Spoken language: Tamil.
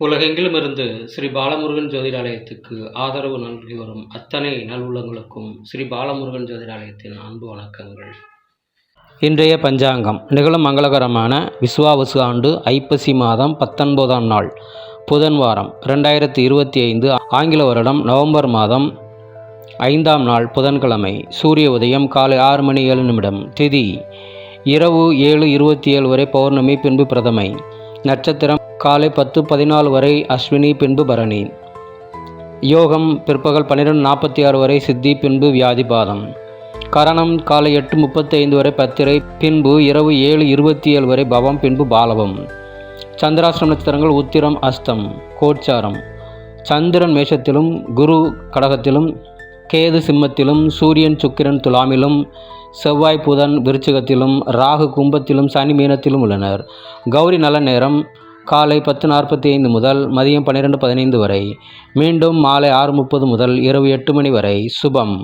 உலகெங்கிலும் இருந்து ஸ்ரீ பாலமுருகன் ஜோதிடாலயத்துக்கு ஆதரவு நல்கி வரும் அத்தனை நல்லுள்ளங்களுக்கும் ஸ்ரீ பாலமுருகன் ஜோதிடாலயத்தின் அன்பு வணக்கங்கள். இன்றைய பஞ்சாங்கம் நிகழும் மங்களகரமான விஸ்வாவசு ஆண்டு ஐப்பசி மாதம் பத்தொன்பதாம் நாள் புதன் வாரம் ரெண்டாயிரத்தி இருபத்தி ஐந்து ஆங்கில வருடம் நவம்பர் மாதம் ஐந்தாம் நாள் புதன்கிழமை சூரிய உதயம் காலை ஆறு மணி ஏழு நிமிடம் திதி இரவு ஏழு இருபத்தி ஏழு வரை பௌர்ணமி பின்பு பிரதமை நட்சத்திரம் காலை பத்து பதினாலு வரை அஸ்வினி பின்பு பரணி. யோகம் பிற்பகல் பன்னிரெண்டு நாற்பத்தி ஆறு வரை சித்தி பின்பு வியாதிபாதம் கரணம் காலை எட்டு முப்பத்தி ஐந்து வரை பத்திரை பின்பு இரவு ஏழு இருபத்தி ஏழு வரை பவம் பின்பு பாலவம். சந்திராஷ்டிரம் நட்சத்திரங்கள் உத்திரம் அஸ்தம் கோட்சாரம் சந்திரன் மேஷத்திலும் குரு கடகத்திலும் கேது சிம்மத்திலும் சூரியன் சுக்கிரன் துலாமிலும் செவ்வாய் புதன் விருச்சிகத்திலும் ராகு கும்பத்திலும் சனி மீனத்திலும் உள்ளனர். கௌரி நல்ல நேரம். காலை பத்து நாற்பத்தி ஐந்து முதல் மதியம் பன்னிரெண்டு பதினைந்து வரை மீண்டும் மாலை ஆறு முப்பது முதல் இரவு எட்டு மணி வரை சுபம்.